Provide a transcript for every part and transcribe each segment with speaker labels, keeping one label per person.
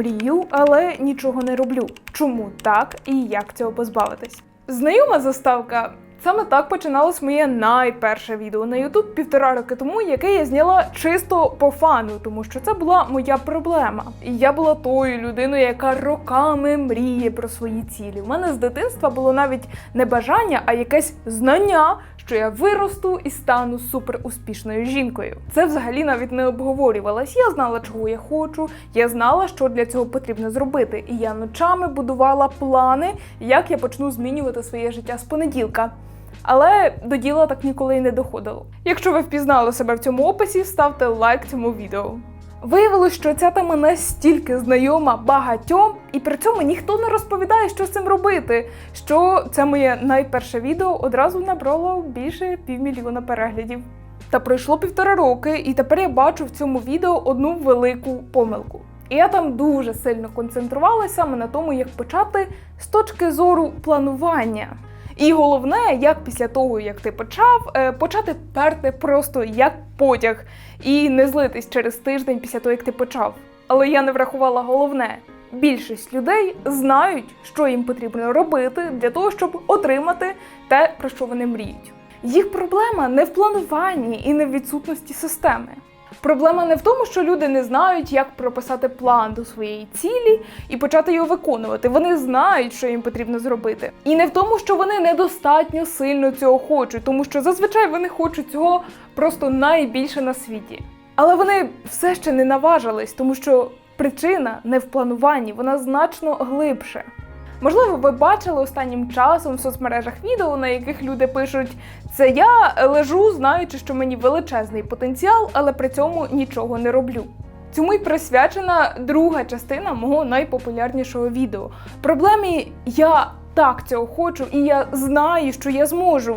Speaker 1: мрію, але нічого не роблю. Чому так і як цього позбавитись? Знайома заставка. Саме так починалось моє найперше відео на YouTube півтора роки тому, яке я зняла чисто по фану, тому що це була моя проблема. І я була тою людиною, яка роками мріє про свої цілі. У мене з дитинства було навіть не бажання, а якесь знання, що я виросту і стану супер успішною жінкою. Це взагалі навіть не обговорювалось. Я знала, чого я хочу, я знала, що для цього потрібно зробити. І я ночами будувала плани, як я почну змінювати своє життя з понеділка. Але до діла так ніколи й не доходило. Якщо ви впізнали себе в цьому описі, ставте лайк цьому відео. Виявилось, що ця тема настільки знайома багатьом, і при цьому ніхто не розповідає, що з цим робити. Що це моє найперше відео одразу набрало більше півмільйона переглядів. Та пройшло півтора роки, і тепер я бачу в цьому відео одну велику помилку. І я там дуже сильно концентрувалася саме на тому, як почати з точки зору планування. І головне, як після того, як ти почав, е, почати перти просто як потяг і не злитись через тиждень після того, як ти почав. Але я не врахувала головне. Більшість людей знають, що їм потрібно робити для того, щоб отримати те, про що вони мріють. Їх проблема не в плануванні і не в відсутності системи. Проблема не в тому, що люди не знають, як прописати план до своєї цілі і почати його виконувати. Вони знають, що їм потрібно зробити. І не в тому, що вони недостатньо сильно цього хочуть, тому що зазвичай вони хочуть цього просто найбільше на світі. Але вони все ще не наважились, тому що причина не в плануванні, вона значно глибше. Можливо, ви бачили останнім часом в соцмережах відео, на яких люди пишуть: це я лежу, знаючи, що мені величезний потенціал, але при цьому нічого не роблю. Цьому й присвячена друга частина мого найпопулярнішого відео. Проблемі я так цього хочу, і я знаю, що я зможу.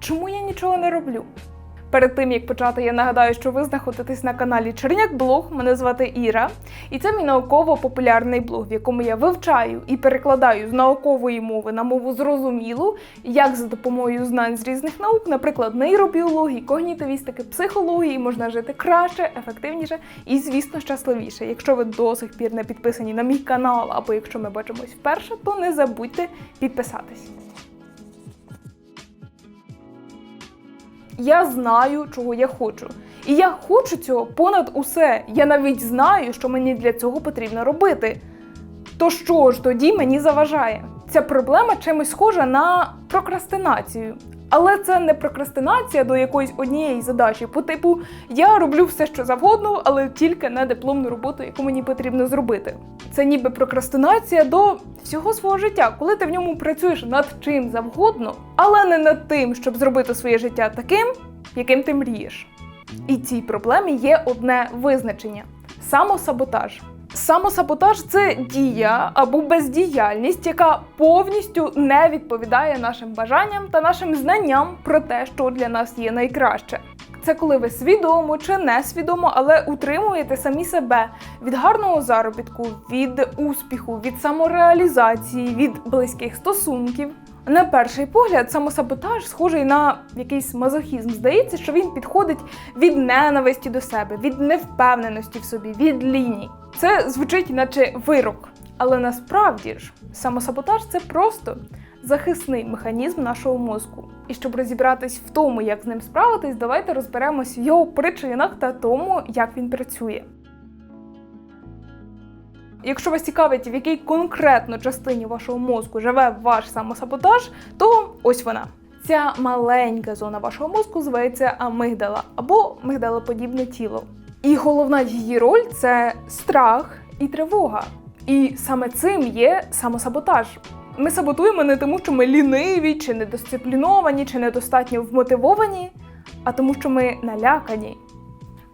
Speaker 1: Чому я нічого не роблю? Перед тим як почати, я нагадаю, що ви знаходитесь на каналі Черняк Блог. Мене звати Іра, і це мій науково-популярний блог, в якому я вивчаю і перекладаю з наукової мови на мову зрозумілу, як за допомогою знань з різних наук, наприклад, нейробіології, когнітивістики, психології, можна жити краще, ефективніше і, звісно, щасливіше. Якщо ви до сих пір не підписані на мій канал, або якщо ми бачимось вперше, то не забудьте підписатись. Я знаю, чого я хочу. І я хочу цього понад усе. Я навіть знаю, що мені для цього потрібно робити. То що ж тоді мені заважає? Ця проблема чимось схожа на прокрастинацію. Але це не прокрастинація до якоїсь однієї задачі. По типу я роблю все, що завгодно, але тільки на дипломну роботу, яку мені потрібно зробити. Це ніби прокрастинація до всього свого життя, коли ти в ньому працюєш над чим завгодно, але не над тим, щоб зробити своє життя таким, яким ти мрієш. І цій проблемі є одне визначення самосаботаж. Самосаботаж це дія або бездіяльність, яка повністю не відповідає нашим бажанням та нашим знанням про те, що для нас є найкраще. Це коли ви свідомо чи несвідомо, але утримуєте самі себе від гарного заробітку, від успіху, від самореалізації, від близьких стосунків. На перший погляд, самосаботаж схожий на якийсь мазохізм. Здається, що він підходить від ненависті до себе, від невпевненості в собі, від ліній. Це звучить, наче вирок. Але насправді ж самосаботаж це просто захисний механізм нашого мозку. І щоб розібратись в тому, як з ним справитись, давайте розберемось в його причинах та тому, як він працює. Якщо вас цікавить, в якій конкретно частині вашого мозку живе ваш самосаботаж, то ось вона. Ця маленька зона вашого мозку зветься амигдала або мигдалоподібне тіло. І головна її роль це страх і тривога. І саме цим є самосаботаж. Ми саботуємо не тому, що ми ліниві, чи недисципліновані, чи недостатньо вмотивовані, а тому, що ми налякані.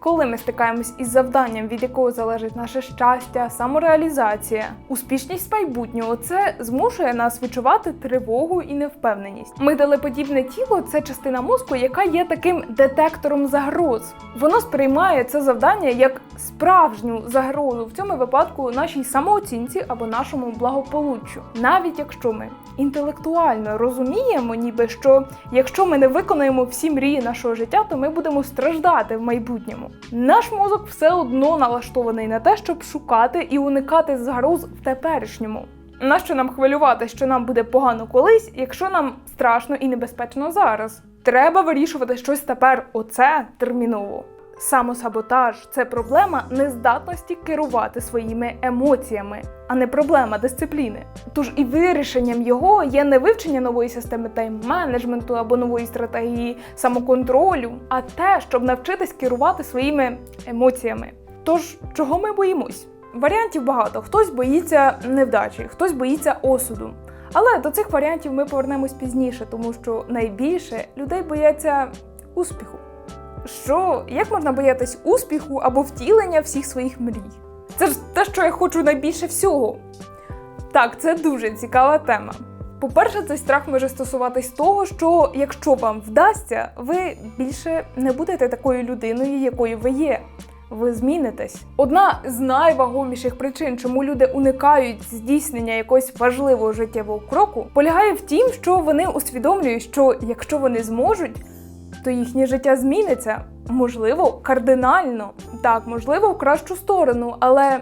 Speaker 1: Коли ми стикаємось із завданням, від якого залежить наше щастя, самореалізація, успішність майбутнього, це змушує нас відчувати тривогу і невпевненість. Мигдалеподібне тіло це частина мозку, яка є таким детектором загроз. Воно сприймає це завдання як справжню загрозу в цьому випадку нашій самооцінці або нашому благополуччю, навіть якщо ми інтелектуально розуміємо, ніби що якщо ми не виконаємо всі мрії нашого життя, то ми будемо страждати в майбутньому. Наш мозок все одно налаштований на те, щоб шукати і уникати загроз в теперішньому. Нащо нам хвилювати, що нам буде погано колись, якщо нам страшно і небезпечно зараз? Треба вирішувати щось тепер, оце терміново. Самосаботаж це проблема нездатності керувати своїми емоціями, а не проблема дисципліни. Тож і вирішенням його є не вивчення нової системи тайм-менеджменту або нової стратегії самоконтролю, а те, щоб навчитись керувати своїми емоціями. Тож, чого ми боїмось? Варіантів багато. Хтось боїться невдачі, хтось боїться осуду. Але до цих варіантів ми повернемось пізніше, тому що найбільше людей бояться успіху. Що як можна боятись успіху або втілення всіх своїх мрій? Це ж те, що я хочу найбільше всього. Так, це дуже цікава тема. По-перше, цей страх може стосуватись того, що якщо вам вдасться, ви більше не будете такою людиною, якою ви є. Ви змінитесь. Одна з найвагоміших причин, чому люди уникають здійснення якогось важливого життєвого кроку, полягає в тім, що вони усвідомлюють, що якщо вони зможуть, то їхнє життя зміниться, можливо, кардинально. Так, можливо, в кращу сторону, але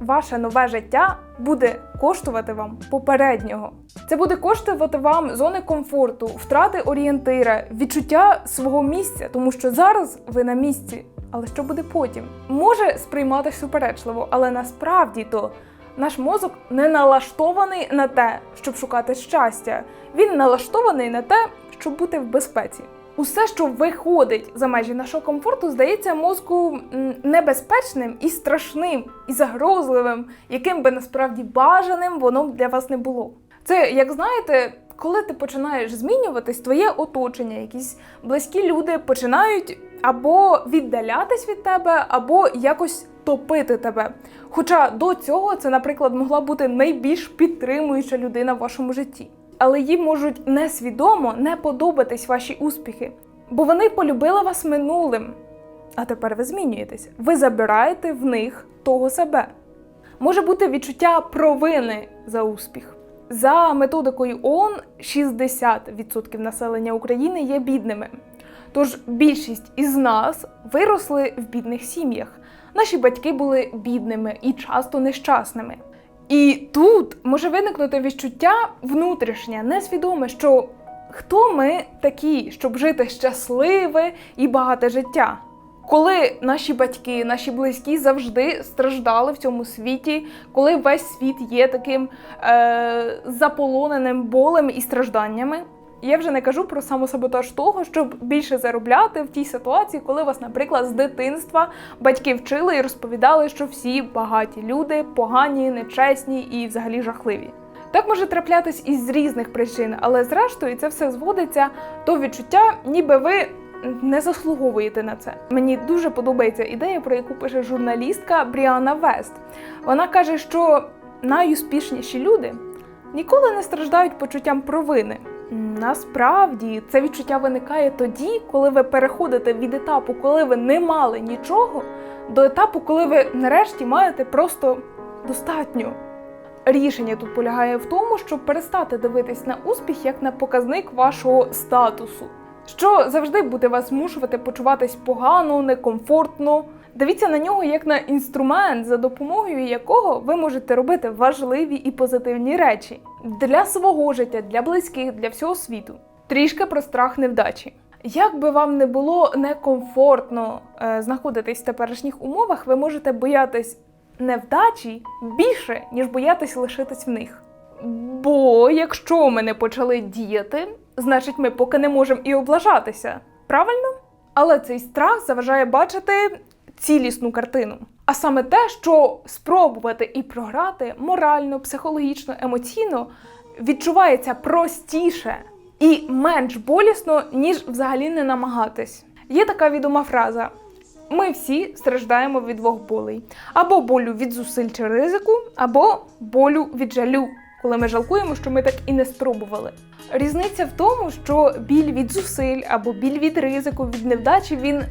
Speaker 1: ваше нове життя буде коштувати вам попереднього. Це буде коштувати вам зони комфорту, втрати орієнтира, відчуття свого місця, тому що зараз ви на місці. Але що буде потім? Може сприйматися суперечливо, але насправді то наш мозок не налаштований на те, щоб шукати щастя. Він налаштований на те, щоб бути в безпеці. Усе, що виходить за межі нашого комфорту, здається мозку небезпечним і страшним, і загрозливим, яким би насправді бажаним воно для вас не було. Це, як знаєте, коли ти починаєш змінюватись, твоє оточення, якісь близькі люди починають або віддалятись від тебе, або якось топити тебе. Хоча до цього це, наприклад, могла бути найбільш підтримуюча людина в вашому житті. Але їм можуть несвідомо не подобатись ваші успіхи, бо вони полюбили вас минулим. А тепер ви змінюєтесь. Ви забираєте в них того себе. Може бути відчуття провини за успіх. За методикою ООН 60% населення України є бідними. Тож більшість із нас виросли в бідних сім'ях. Наші батьки були бідними і часто нещасними. І тут може виникнути відчуття внутрішнє, несвідоме, що хто ми такі, щоб жити щасливе і багате життя. Коли наші батьки, наші близькі завжди страждали в цьому світі, коли весь світ є таким е, заполоненим болем і стражданнями. Я вже не кажу про самосаботаж того, щоб більше заробляти в тій ситуації, коли вас, наприклад, з дитинства батьки вчили і розповідали, що всі багаті люди погані, нечесні і взагалі жахливі. Так може траплятись із різних причин, але зрештою це все зводиться до відчуття, ніби ви не заслуговуєте на це. Мені дуже подобається ідея, про яку пише журналістка Бріана Вест. Вона каже, що найуспішніші люди ніколи не страждають почуттям провини. Насправді це відчуття виникає тоді, коли ви переходите від етапу, коли ви не мали нічого, до етапу, коли ви нарешті маєте просто достатньо. Рішення тут полягає в тому, щоб перестати дивитись на успіх як на показник вашого статусу, що завжди буде вас змушувати почуватись погано, некомфортно. Дивіться на нього як на інструмент, за допомогою якого ви можете робити важливі і позитивні речі для свого життя, для близьких, для всього світу. Трішки про страх невдачі. Як би вам не було некомфортно е, знаходитись в теперішніх умовах, ви можете боятись невдачі більше, ніж боятись лишитись в них. Бо якщо ми не почали діяти, значить ми поки не можемо і облажатися. Правильно? Але цей страх заважає бачити цілісну картину. А саме те, що спробувати і програти морально, психологічно, емоційно відчувається простіше і менш болісно, ніж взагалі не намагатись. Є така відома фраза: ми всі страждаємо від двох болей: або болю від зусиль чи ризику, або болю від жалю, коли ми жалкуємо, що ми так і не спробували. Різниця в тому, що біль від зусиль або біль від ризику, від невдачі він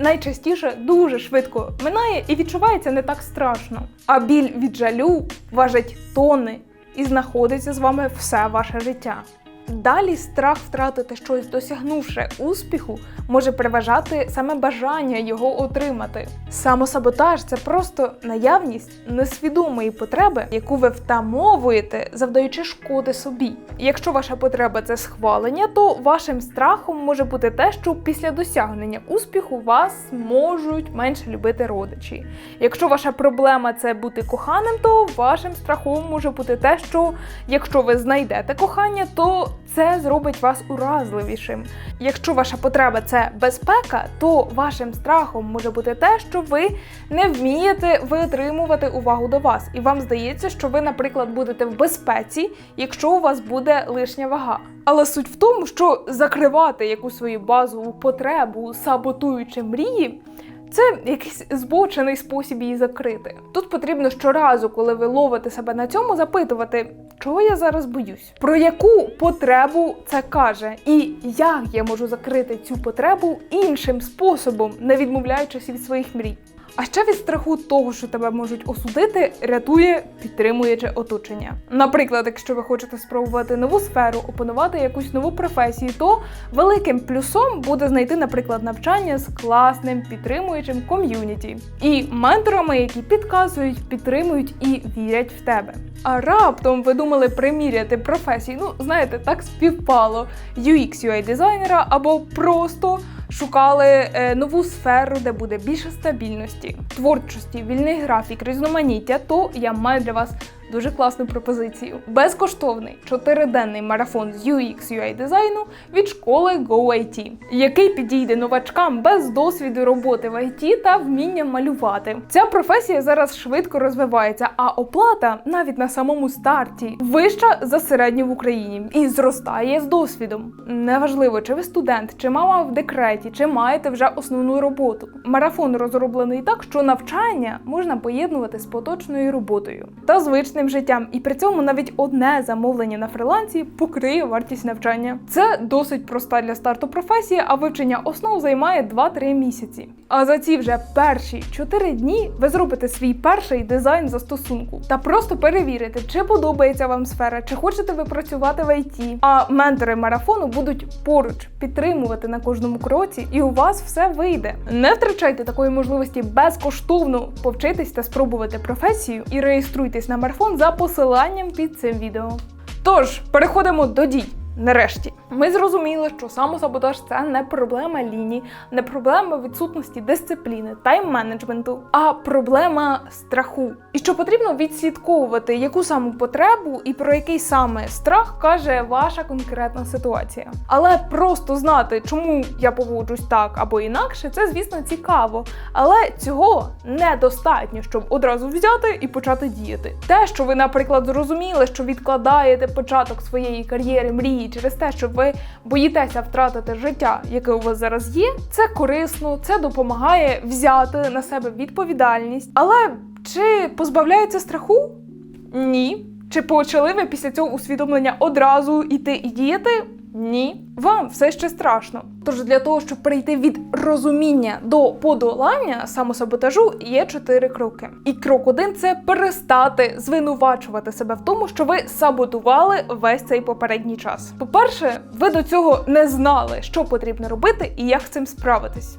Speaker 1: найчастіше дуже швидко минає і відчувається не так страшно. А біль від жалю важить тони і знаходиться з вами все ваше життя. Далі страх втратити щось, досягнувши успіху, може переважати саме бажання його отримати. Самосаботаж це просто наявність несвідомої потреби, яку ви втамовуєте, завдаючи шкоди собі. Якщо ваша потреба це схвалення, то вашим страхом може бути те, що після досягнення успіху вас можуть менше любити родичі. Якщо ваша проблема це бути коханим, то вашим страхом може бути те, що якщо ви знайдете кохання, то це зробить вас уразливішим. Якщо ваша потреба це безпека, то вашим страхом може бути те, що ви не вмієте витримувати увагу до вас, і вам здається, що ви, наприклад, будете в безпеці, якщо у вас буде лишня вага. Але суть в тому, що закривати якусь свою базову потребу, саботуючи мрії. Це якийсь збочений спосіб її закрити. Тут потрібно щоразу, коли ви ловите себе на цьому, запитувати, чого я зараз боюсь, про яку потребу це каже, і як я можу закрити цю потребу іншим способом, не відмовляючись від своїх мрій. А ще від страху того, що тебе можуть осудити, рятує підтримуюче оточення. Наприклад, якщо ви хочете спробувати нову сферу, опанувати якусь нову професію, то великим плюсом буде знайти, наприклад, навчання з класним підтримуючим ком'юніті і менторами, які підказують, підтримують і вірять в тебе. А раптом ви думали приміряти професію, ну знаєте, так співпало UX UI дизайнера або просто шукали е, нову сферу, де буде більше стабільності, творчості, вільний графік, різноманіття, то я маю для вас дуже класну пропозицію. Безкоштовний чотириденний марафон з UX UI дизайну від школи GoIT, який підійде новачкам без досвіду роботи в IT та вміння малювати. Ця професія зараз швидко розвивається, а оплата навіть на самому старті вища за середню в Україні і зростає з досвідом. Неважливо, чи ви студент, чи мама в декреті, чи маєте вже основну роботу. Марафон розроблений так, що навчання можна поєднувати з поточною роботою та звичним життям, і при цьому навіть одне замовлення на фрилансі покриє вартість навчання. Це досить проста для старту професія, а вивчення основ займає 2-3 місяці. А за ці вже перші 4 дні ви зробите свій перший дизайн застосунку та просто перевірите, чи подобається вам сфера, чи хочете ви працювати в ІТ. А ментори марафону будуть поруч підтримувати на кожному кроці, і у вас все вийде. Не втрачайте такої можливості безкоштовно повчитись та спробувати професію і реєструйтесь на марафон за посиланням під цим відео. Тож переходимо до дій. Нарешті ми зрозуміли, що самосаботаж це не проблема лінії, не проблема відсутності дисципліни, тайм-менеджменту, а проблема страху. І що потрібно відслідковувати, яку саму потребу і про який саме страх каже ваша конкретна ситуація. Але просто знати, чому я поводжусь так або інакше, це звісно цікаво. Але цього недостатньо, щоб одразу взяти і почати діяти. Те, що ви, наприклад, зрозуміли, що відкладаєте початок своєї кар'єри мрії через те, що ви боїтеся втратити життя, яке у вас зараз є, це корисно, це допомагає взяти на себе відповідальність. Але чи позбавляється страху? Ні. Чи почали ви після цього усвідомлення одразу йти і діяти? Ні, вам все ще страшно. Тож для того, щоб перейти від розуміння до подолання самосаботажу, є чотири кроки. І крок один це перестати звинувачувати себе в тому, що ви саботували весь цей попередній час. По-перше, ви до цього не знали, що потрібно робити і як з цим справитись.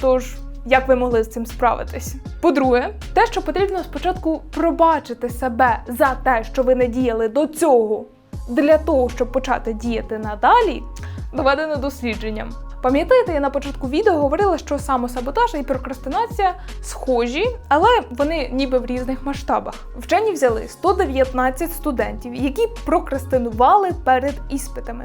Speaker 1: Тож. Як ви могли з цим справитись? По-друге, те, що потрібно спочатку пробачити себе за те, що ви не діяли до цього, для того, щоб почати діяти надалі, доведено дослідженням. Пам'ятаєте, я на початку відео говорила, що самосаботаж і прокрастинація схожі, але вони ніби в різних масштабах. Вчені взяли 119 студентів, які прокрастинували перед іспитами,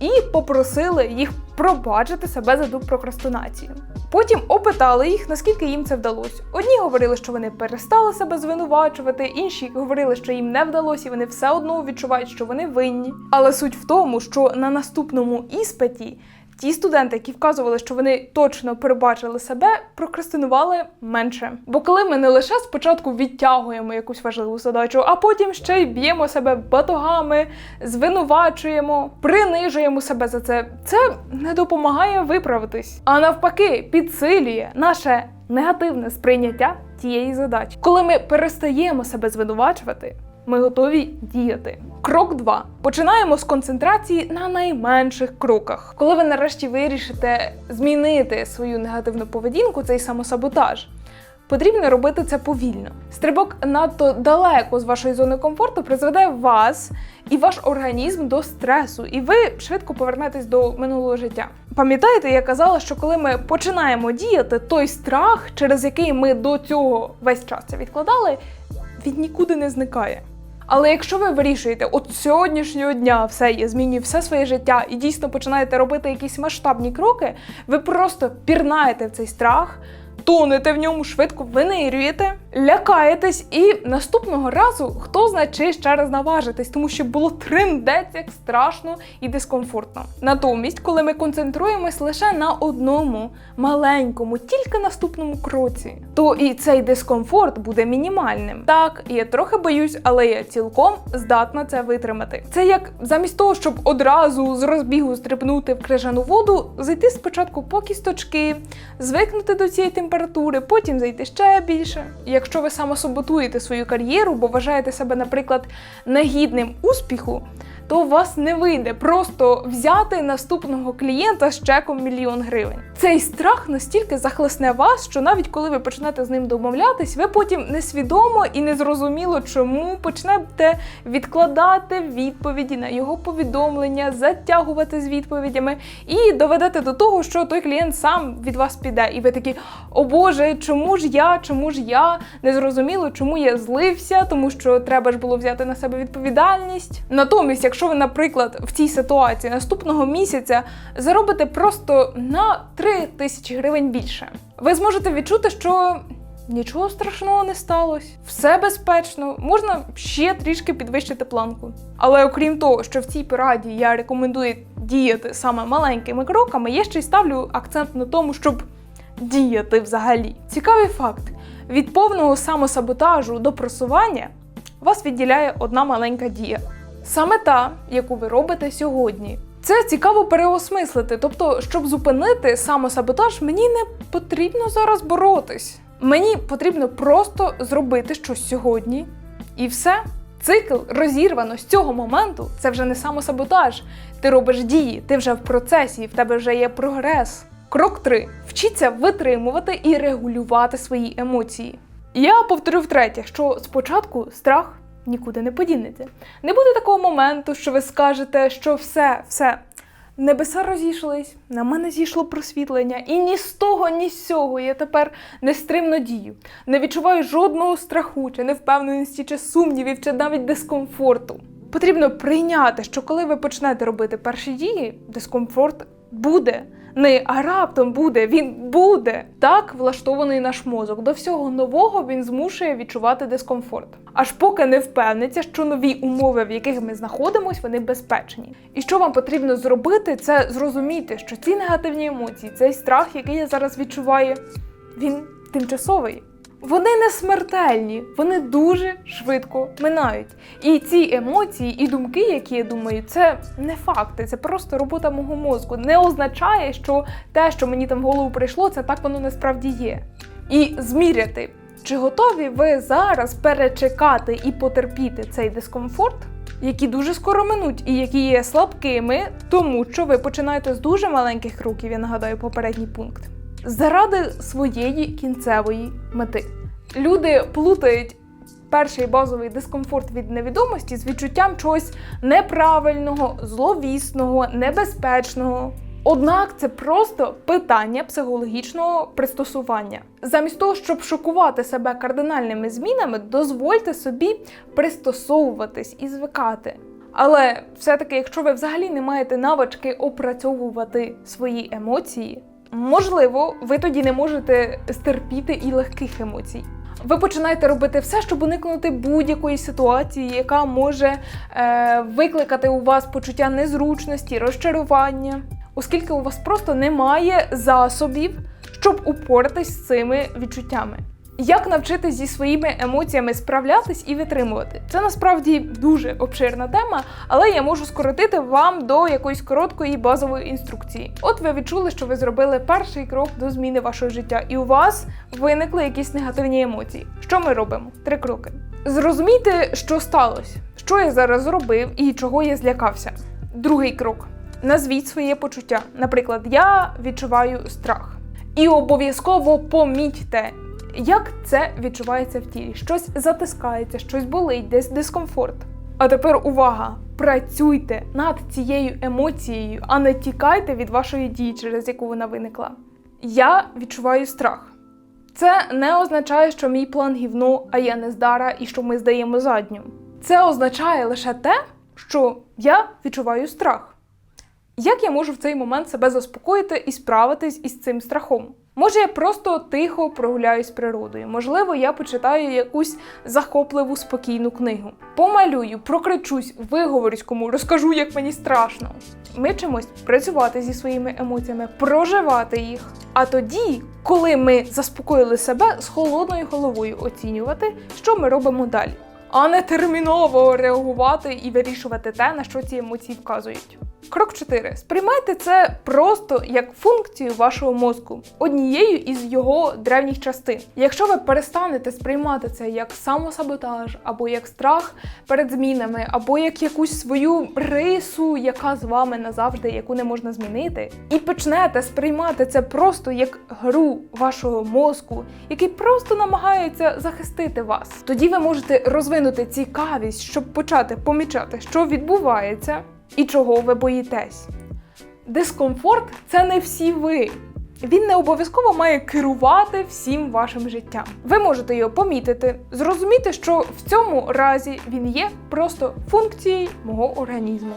Speaker 1: і попросили їх пробачити себе за ту прокрастинацію. Потім опитали їх, наскільки їм це вдалося. Одні говорили, що вони перестали себе звинувачувати, інші говорили, що їм не вдалося, і вони все одно відчувають, що вони винні. Але суть в тому, що на наступному іспиті ті студенти, які вказували, що вони точно перебачили себе, прокрастинували менше. Бо коли ми не лише спочатку відтягуємо якусь важливу задачу, а потім ще й б'ємо себе батогами, звинувачуємо, принижуємо себе за це, це не допомагає виправитись, а навпаки, підсилює наше негативне сприйняття тієї задачі. Коли ми перестаємо себе звинувачувати, ми готові діяти. Крок 2. Починаємо з концентрації на найменших кроках. Коли ви нарешті вирішите змінити свою негативну поведінку, цей самосаботаж. Потрібно робити це повільно. Стрибок надто далеко з вашої зони комфорту призведе вас і ваш організм до стресу, і ви швидко повернетесь до минулого життя. Пам'ятаєте, я казала, що коли ми починаємо діяти, той страх, через який ми до цього весь час це відкладали, він нікуди не зникає. Але якщо ви вирішуєте от сьогоднішнього дня все, я змінюю все своє життя і дійсно починаєте робити якісь масштабні кроки, ви просто пірнаєте в цей страх, тонете в ньому, швидко винирюєте, лякаєтесь, і наступного разу хто знає, чи ще раз наважитесь, тому що було триндець як страшно і дискомфортно. Натомість, коли ми концентруємось лише на одному маленькому, тільки наступному кроці, то і цей дискомфорт буде мінімальним. Так, я трохи боюсь, але я цілком здатна це витримати. Це як замість того, щоб одразу з розбігу стрибнути в крижану воду, зайти спочатку по кісточки, звикнути до цієї температури, потім зайти ще більше. Якщо ви самосаботуєте свою кар'єру, бо вважаєте себе, наприклад, негідним успіху, то у вас не вийде просто взяти наступного клієнта з чеком мільйон гривень. Цей страх настільки захлесне вас, що навіть коли ви почнете з ним домовлятись, ви потім несвідомо і незрозуміло чому почнете відкладати відповіді на його повідомлення, затягувати з відповідями і доведете до того, що той клієнт сам від вас піде, і ви такі, о Боже, чому ж я, чому ж я незрозуміло, чому я злився, тому що треба ж було взяти на себе відповідальність. Натомість, якщо ви, наприклад, в цій ситуації наступного місяця заробите просто на 3 тисячі гривень більше, ви зможете відчути, що. Нічого страшного не сталося, все безпечно, можна ще трішки підвищити планку. Але окрім того, що в цій пораді я рекомендую діяти саме маленькими кроками, я ще й ставлю акцент на тому, щоб діяти взагалі. Цікавий факт: від повного самосаботажу до просування вас відділяє одна маленька дія. Саме та, яку ви робите сьогодні. Це цікаво переосмислити. Тобто, щоб зупинити самосаботаж, мені не потрібно зараз боротись. Мені потрібно просто зробити щось сьогодні, і все. Цикл розірвано з цього моменту. Це вже не самосаботаж. Ти робиш дії, ти вже в процесі, в тебе вже є прогрес. Крок 3. Вчіться витримувати і регулювати свої емоції. Я повторю втретє, що спочатку страх нікуди не подінеться. Не буде такого моменту, що ви скажете, що все, все. Небеса розійшлись, на мене зійшло просвітлення, і ні з того, ні з сього я тепер нестримно дію. Не відчуваю жодного страху, чи невпевненості, чи сумнівів, чи навіть дискомфорту. Потрібно прийняти, що коли ви почнете робити перші дії, дискомфорт буде. Не а раптом буде, він буде. Так влаштований наш мозок. До всього нового він змушує відчувати дискомфорт. Аж поки не впевниться, що нові умови, в яких ми знаходимося, вони безпечні. І що вам потрібно зробити, це зрозуміти, що ці негативні емоції, цей страх, який я зараз відчуваю, він тимчасовий. Вони не смертельні, вони дуже швидко минають. І ці емоції і думки, які я думаю, це не факти, це просто робота мого мозку. Не означає, що те, що мені там в голову прийшло, це так воно насправді є. І зміряти, чи готові ви зараз перечекати і потерпіти цей дискомфорт, які дуже скоро минуть, і які є слабкими, тому що ви починаєте з дуже маленьких кроків, я нагадаю попередній пункт заради своєї кінцевої мети. Люди плутають перший базовий дискомфорт від невідомості з відчуттям чогось неправильного, зловісного, небезпечного. Однак це просто питання психологічного пристосування. Замість того, щоб шокувати себе кардинальними змінами, дозвольте собі пристосовуватись і звикати. Але все-таки, якщо ви взагалі не маєте навички опрацьовувати свої емоції, можливо, ви тоді не можете стерпіти і легких емоцій. Ви починаєте робити все, щоб уникнути будь-якої ситуації, яка може е, викликати у вас почуття незручності, розчарування, оскільки у вас просто немає засобів, щоб упоратись з цими відчуттями. Як навчитись зі своїми емоціями справлятись і витримувати? Це насправді дуже обширна тема, але я можу скоротити вам до якоїсь короткої базової інструкції. От ви відчули, що ви зробили перший крок до зміни вашого життя, і у вас виникли якісь негативні емоції. Що ми робимо? Три кроки. Зрозумійте, що сталося, що я зараз зробив і чого я злякався. Другий крок. Назвіть своє почуття. Наприклад, я відчуваю страх. І обов'язково помітьте, як це відчувається в тілі. Щось затискається, щось болить, десь дискомфорт. А тепер увага! Працюйте над цією емоцією, а не тікайте від вашої дії, через яку вона виникла. Я відчуваю страх. Це не означає, що мій план гівно, а я не здара і що ми здаємо задню. Це означає лише те, що я відчуваю страх. Як я можу в цей момент себе заспокоїти і справитись із цим страхом? Може, я просто тихо прогуляюсь природою, можливо, я почитаю якусь захопливу спокійну книгу. Помалюю, прокричусь, виговорюсь кому, розкажу, як мені страшно. Ми вчимось працювати зі своїми емоціями, проживати їх. А тоді, коли ми заспокоїли себе, з холодною головою оцінювати, що ми робимо далі, а не терміново реагувати і вирішувати те, на що ці емоції вказують. Крок 4. Сприймайте це просто як функцію вашого мозку, однією із його древніх частин. Якщо ви перестанете сприймати це як самосаботаж, або як страх перед змінами, або як якусь свою рису, яка з вами назавжди, яку не можна змінити, і почнете сприймати це просто як гру вашого мозку, який просто намагається захистити вас, тоді ви можете розвинути цікавість, щоб почати помічати, що відбувається і чого ви боїтесь. Дискомфорт це не всі ви. Він не обов'язково має керувати всім вашим життям. Ви можете його помітити, зрозуміти, що в цьому разі він є просто функцією мого організму.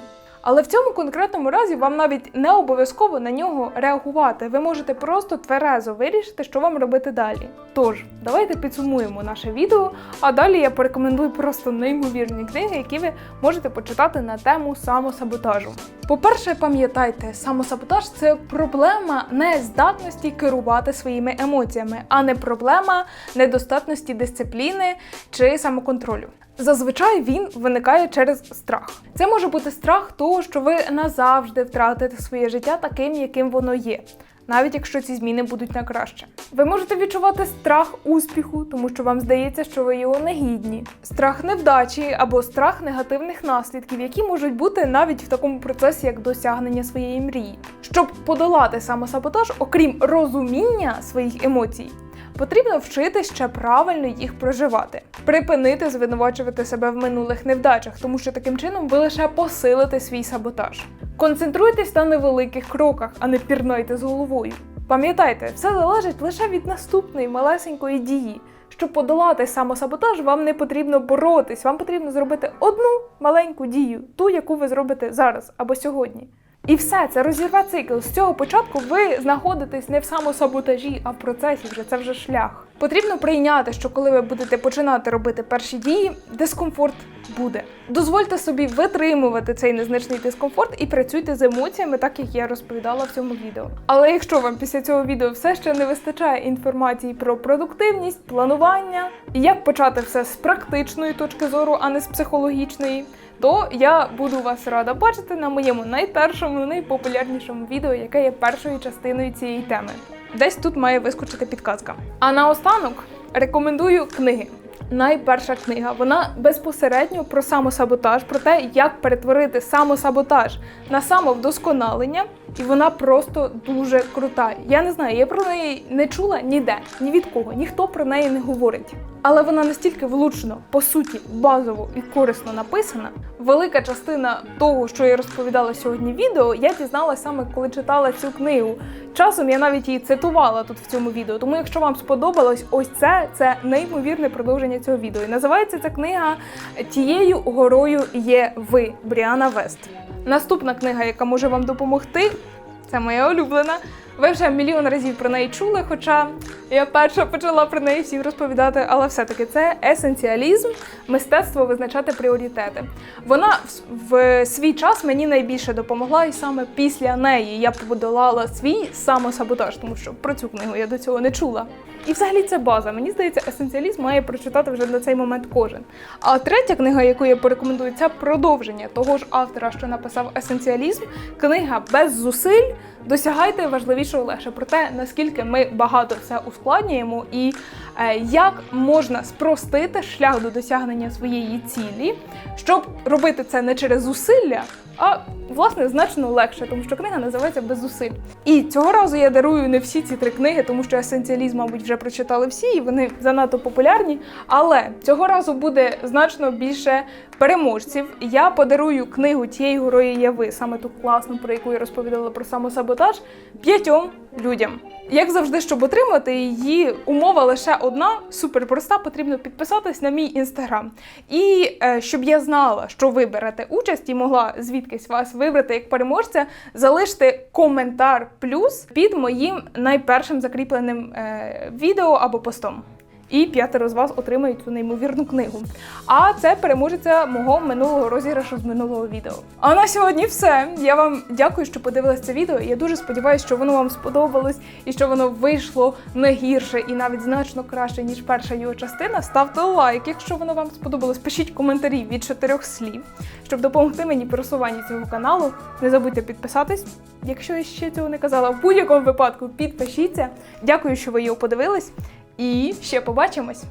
Speaker 1: Але в цьому конкретному разі вам навіть не обов'язково на нього реагувати. Ви можете просто тверезо вирішити, що вам робити далі. Тож, давайте підсумуємо наше відео, а далі я порекомендую просто неймовірні книги, які ви можете почитати на тему самосаботажу. По-перше, пам'ятайте, самосаботаж це проблема нездатності керувати своїми емоціями, а не проблема недостатності дисципліни чи самоконтролю. Зазвичай він виникає через страх. Це може бути страх того, що ви назавжди втратите своє життя таким, яким воно є. Навіть якщо ці зміни будуть на краще. Ви можете відчувати страх успіху, тому що вам здається, що ви його не гідні, страх невдачі або страх негативних наслідків, які можуть бути навіть в такому процесі, як досягнення своєї мрії. Щоб подолати самосаботаж, окрім розуміння своїх емоцій, Потрібно вчити ще правильно їх проживати, припинити звинувачувати себе в минулих невдачах, тому що таким чином ви лише посилите свій саботаж. Концентруйтесь на невеликих кроках, а не пірнайте з головою. Пам'ятайте, все залежить лише від наступної малесенької дії. Щоб подолати самосаботаж, вам не потрібно боротись, вам потрібно зробити одну маленьку дію, ту, яку ви зробите зараз або сьогодні. І все, це розірве цикл. З цього початку ви знаходитесь не в самосаботажі, а в процесі вже це вже шлях. Потрібно прийняти, що коли ви будете починати робити перші дії, дискомфорт буде. Дозвольте собі витримувати цей незначний дискомфорт і працюйте з емоціями, так як я розповідала в цьому відео. Але якщо вам після цього відео все ще не вистачає інформації про продуктивність, планування, як почати все з практичної точки зору, а не з психологічної то я буду вас рада бачити на моєму найпершому, найпопулярнішому відео, яке є першою частиною цієї теми. Десь тут має вискочити підказка. А наостанок рекомендую книги. Найперша книга вона безпосередньо про самосаботаж, про те, як перетворити самосаботаж на самовдосконалення, і вона просто дуже крута. Я не знаю, я про неї не чула ніде, ні від кого, ніхто про неї не говорить. Але вона настільки влучно, по суті, базово і корисно написана. Велика частина того, що я розповідала сьогодні в відео, я дізналася саме коли читала цю книгу. Часом я навіть її цитувала тут в цьому відео. Тому, якщо вам сподобалось, ось це це неймовірне продовження цього відео. І називається ця книга Тією горою є ви Бріана Вест. Наступна книга, яка може вам допомогти, це моя улюблена. Ви вже мільйон разів про неї чули, хоча я перша почала про неї всім розповідати, але все-таки це есенціалізм, мистецтво визначати пріоритети. Вона в свій час мені найбільше допомогла, і саме після неї я подолала свій самосаботаж, тому що про цю книгу я до цього не чула. І взагалі це база. Мені здається, есенціалізм має прочитати вже на цей момент кожен. А третя книга, яку я порекомендую, це продовження того ж автора, що написав есенціалізм. Книга без зусиль. Досягайте важливішого легше про те, наскільки ми багато все ускладнюємо, і е, як можна спростити шлях до досягнення своєї цілі, щоб робити це не через зусилля, а власне значно легше, тому що книга називається без зусиль. І цього разу я дарую не всі ці три книги, тому що есенціалізм, мабуть, вже прочитали всі, і вони занадто популярні. Але цього разу буде значно більше переможців. Я подарую книгу тієї герої Яви, саме ту класну, про яку я розповідала про самосаботаж, п'ятьом людям. Як завжди, щоб отримати її, умова лише одна, суперпроста, потрібно підписатись на мій інстаграм. І е, щоб я знала, що ви берете участь і могла звідкись вас вибрати як переможця, залиште коментар плюс під моїм найпершим закріпленим е, відео або постом. І п'ятеро з вас отримають цю неймовірну книгу. А це переможеця мого минулого розіграшу з минулого відео. А на сьогодні все. Я вам дякую, що подивились це відео. Я дуже сподіваюся, що воно вам сподобалось і що воно вийшло не гірше і навіть значно краще, ніж перша його частина. Ставте лайк, якщо воно вам сподобалось. Пишіть коментарі від чотирьох слів, щоб допомогти мені просуванні цього каналу. Не забудьте підписатись. Якщо я ще цього не казала, в будь-якому випадку підпишіться. Дякую, що ви його подивились. І ще побачимось!